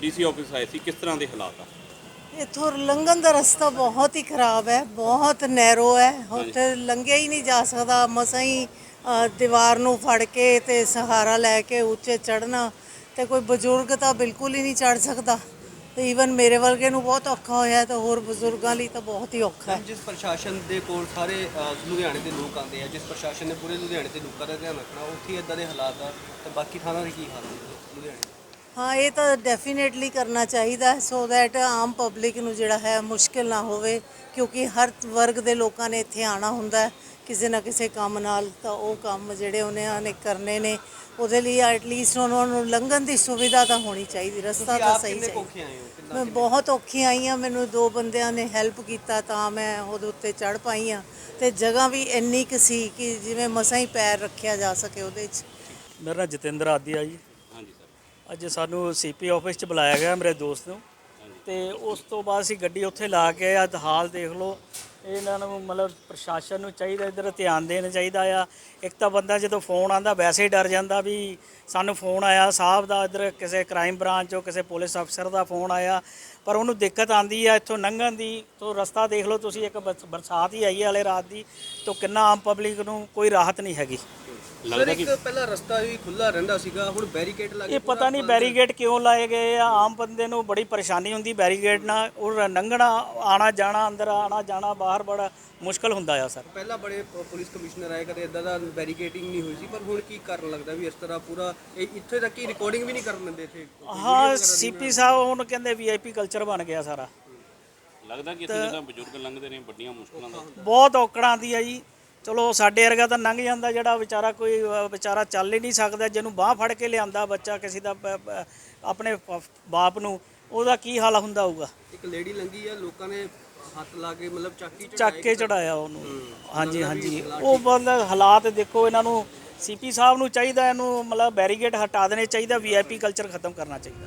DC office ਆਏ ਸੀ ਕਿਸ ਤਰ੍ਹਾਂ ਦੇ ਹਾਲਾਤ ਆ? ਇੱਥੋਂ ਲੰਘਣ ਦਾ ਰਸਤਾ ਬਹੁਤ ਹੀ ਖਰਾਬ ਹੈ ਬਹੁਤ ਨੈਰੋ ਹੈ। ਉੱਥੇ ਲੰਘਿਆ ਹੀ ਨਹੀਂ ਜਾ ਸਕਦਾ ਮਸਾਂ ਹੀ ਅ, ਦੀਵਾਰ ਨੂੰ ਫੜ ਕੇ ਤੇ ਸਹਾਰਾ ਲੈ ਕੇ ਉੱਚੇ ਚੜਨਾ ਤੇ ਕੋਈ ਬਜ਼ੁਰਗ ਤਾਂ ਬਿਲਕੁਲ ਹੀ ਨਹੀਂ ਚੜ ਸਕਦਾ। ਤੇ ਈਵਨ ਮੇਰੇ ਵਰਗੇ ਨੂੰ ਬਹੁਤ ਔਖਾ ਹੋਇਆ ਤਾਂ ਹੋਰ ਬਜ਼ੁਰਗਾਂ ਲਈ ਤਾਂ ਬਹੁਤ ਹੀ ਔਖਾ ਹੈ। ਜਿਸ ਪ੍ਰਸ਼ਾਸਨ ਦੇ ਕੋਲ ਸਾਰੇ ਅ, ਲੁਧਿਆਣੇ ਦੇ ਲੋਕ ਆਉਂਦੇ ਆ ਜਿਸ ਪ੍ਰਸ਼ਾਸਨ ਨੇ ਪੂਰੇ ਲੁਧਿਆਣੇ ਦੇ ਲੋਕਾਂ ਦਾ ਧਿਆਨ ਰੱਖਣਾ ਉੱਥੇ ਇਦਾਂ ਦੇ ਹਾਲਾਤ ਆ ਤੇ ਬਾਕੀ ਥਾਣਾ ਦੇ ਕੀ ਹਾਲ ਨੇ ਲੁਧਿਆਣੇ ਦੇ? ਹਾਂ ਇਹ ਤਾਂ ਡੈਫੀਨੇਟਲੀ ਕਰਨਾ ਚਾਹੀਦਾ ਸੋ ਦੈਟ ਆਮ ਪਬਲਿਕ ਨੂੰ ਜਿਹੜਾ ਹੈ ਮੁਸ਼ਕਿਲ ਨਾ ਹੋਵੇ ਕਿਉਂਕਿ ਹਰ ਵਰਗ ਦੇ ਲੋਕਾਂ ਨੇ ਇੱਥੇ ਆਣਾ ਹੁੰਦਾ ਕਿਸੇ ਨਾ ਕਿਸੇ ਕੰਮ ਨਾਲ ਤਾਂ ਉਹ ਕੰਮ ਜਿਹੜੇ ਉਹਨਾਂ ਨੇ ਕਰਨੇ ਨੇ ਉਹਦੇ ਲਈ ਐਟਲੀਸਟ ਉਹਨਾਂ ਨੂੰ ਲੰਘਣ ਦੀ ਸੁਵਿਧਾ ਤਾਂ ਹੋਣੀ ਚਾਹੀਦੀ ਰਸਤਾ ਤਾਂ ਸਹੀ ਚਾਹੀਦਾ। ਮੈਂ ਬਹੁਤ ਔਖੀ ਆਈ ਹਾਂ ਮੈਨੂੰ ਦੋ ਬੰਦਿਆਂ ਨੇ ਹੈਲਪ ਕੀਤਾ ਤਾਂ ਮੈਂ ਉਹਦੇ ਉੱਤੇ ਚੜ ਪਾਈ ਹਾਂ ਤੇ ਜਗ੍ਹਾ ਵੀ ਇੰਨੀ ਕੁ ਸੀ ਕਿ ਜਿਵੇਂ ਮਸਾਂ ਹੀ ਪੈਰ ਰੱਖਿਆ ਜਾ ਸਕੇ ਉਹਦੇ 'ਚ। ਮੇਰਾ ਨਾਮ ਜਤਿੰਦਰ ਆਦਿਆ ਜੀ। ਹਾਂਜੀ ਸਰ ਅੱਜ ਸਾਨੂੰ ਸੀਪੀ ਆਫਿਸ 'ਚ ਬੁਲਾਇਆ ਗਿਆ ਮੇਰੇ ਦੋਸਤ ਨੂੰ। ਤੇ ਉਸ ਤੋਂ ਬਾਅਦ ਅਸੀਂ ਗੱਡੀ ਉੱਥੇ ਲਾ ਕੇ ਅੱਜ ਹਾਲ ਦੇਖ ਲਓ। ਇਹਨਾਂ ਨੂੰ ਮਤਲਬ ਪ੍ਰਸ਼ਾਸਨ ਨੂੰ ਚਾਹੀਦਾ, ਇਧਰ ਧਿਆਨ ਦੇਣਾ ਚਾਹੀਦਾ ਆ। ਇੱਕ ਤਾਂ ਬੰਦਾ ਜਦੋਂ ਫੋਨ ਆਂਦਾ ਵੈਸੇ ਹੀ ਡਰ ਜਾਂਦਾ ਵੀ ਸਾਨੂੰ ਫੋਨ ਆਇਆ, ਸਾਹਿਬ ਦਾ ਇਧਰ ਕਿਸੇ ਕ੍ਰਾਈਮ ਬ੍ਰਾਂਚ ਚੋਂ ਕਿਸੇ ਪੁਲਿਸ ਅਫਸਰ ਦਾ ਫੋਨ ਆਇਆ। ਪਰ ਉਹਨੂੰ ਦਿੱਕਤ ਆਂਦੀ ਆ, ਇੱਥੋਂ ਲੰਘਣ ਦੀ। ਤੋਂ ਰਸਤਾ ਦੇਖ ਲਓ ਤੁਸੀਂ, ਇੱਕ ਬਰਸ- ਬਰਸਾਤ ਹੀ ਆਈ ਹੈ ਹਲੇ ਰਾਤ ਦੀ। ਤੋਂ ਕਿੰਨਾ ਆਮ ਪਬਲਿਕ ਨੂੰ ਕੋਈ ਰਾਹਤ ਨਹੀਂ ਹੈਗੀ। ਸਰ ਲੱਗਦਾ ਕਿ ਇੱਕ ਪਹਿਲਾਂ ਰਸਤਾ ਵੀ ਖੁੱਲਾ ਰਹਿੰਦਾ ਸੀਗਾ ਹੁਣ ਬੈਰੀਕੇਡ ਲੱਗ ਇਹ ਪਤਾ ਨਹੀਂ ਬੈਰੀਗੇਡ ਕਿਉਂ ਲਾਏ ਗਏ ਆ? ਆਮ ਬੰਦੇ ਨੂੰ ਬੜੀ ਪਰੇਸ਼ਾਨੀ ਹੁੰਦੀ ਬੈਰੀਗੇਡ ਨਾਲ। ਉਹ ਲੰਘਣਾ ਆਣਾ ਜਾਣਾ ਅੰਦਰ ਆਣਾ ਜਾਣਾ ਬਾਹਰ ਬੜਾ ਮੁਸ਼ਕਲ ਹੁੰਦਾ ਆ ਸਰ। ਪਹਿਲਾਂ ਬੜੇ ਪ- ਪੁਲਿਸ ਕਮਿਸ਼ਨਰ ਆਏ ਕਦੇ ਇਦਾਂ ਦਾ ਬੈਰੀਕੇਡਿੰਗ ਨਹੀਂ ਹੋਈ ਸੀ ਪਰ ਹੁਣ ਕੀ ਕਰਨ ਲੱਗਦਾ ਵੀ ਇਸ ਤਰ੍ਹਾਂ ਪੂਰਾ ਇਹ ਇੱਥੇ ਤੱਕ ਹੀ ਰਿਕਾਰਡਿੰਗ ਵੀ ਨਹੀਂ ਕਰਨ ਦਿੰਦੇ ਇੱਥੇ? ਹਾਂ ਸੀਪੀ ਸਾਹਿਬ ਹੁਣ ਕਹਿੰਦੇ ਵੀਆਈਪੀ ਕਲਚਰ ਬਣ ਗਿਆ ਸਾਰਾ। ਲੱਗਦਾ ਕਿ ਇੱਥੇ ਜਿਹੜਾ ਬਜ਼ੁਰਗ ਲੰਘਦੇ ਨੇ ਵੱਡੀਆਂ ਮੁਸ਼ਕਲਾਂ ਦਾ। ਬਹੁਤ ਔਕੜਾਂ ਆਉਂਦੀ ਆ ਜੀ। ਚਲੋ ਸਾਡੇ ਵਰਗਾ ਤਾਂ ਲੰਘ ਜਾਂਦਾ ਜਿਹੜਾ ਵਿਚਾਰਾ ਕੋਈ ਵਿਚਾਰਾ ਚੱਲ ਹੀ ਨਹੀਂ ਸਕਦਾ ਜਿਹਨੂੰ ਬਾਹ ਫੜ ਕੇ ਲਿਆਂਦਾ ਬੱਚਾ ਕਿਸੇ ਦਾ ਆਪਣੇ ਬਾਪ ਨੂੰ ਉਹਦਾ ਕੀ ਹਾਲ ਹੁੰਦਾ ਹੋਊਗਾ? ਇੱਕ ਲੇਡੀ ਲੰਗੀ ਆ ਲੋਕਾਂ ਨੇ ਹੱਥ ਲਾ ਕੇ ਮਤਲਬ ਚਾਕੀ ਚੱਕ ਕੇ ਚੜਾਇਆ ਉਹਨੂੰ। ਹਾਂਜੀ ਹਾਂਜੀ। ਉਹ ਮਤਲਬ ਹਾਲਾਤ ਦੇਖੋ ਇਹਨਾਂ ਨੂੰ ਸੀਪੀ ਸਾਹਿਬ ਨੂੰ ਚਾਹੀਦਾ ਇਹਨੂੰ ਮਤਲਬ ਬੈਰੀਗੇਡ ਹਟਾ ਦੇਣੇ ਚਾਹੀਦਾ ਵੀਆਈਪੀ ਕਲਚਰ ਖਤਮ ਕਰਨਾ ਚਾਹੀਦਾ।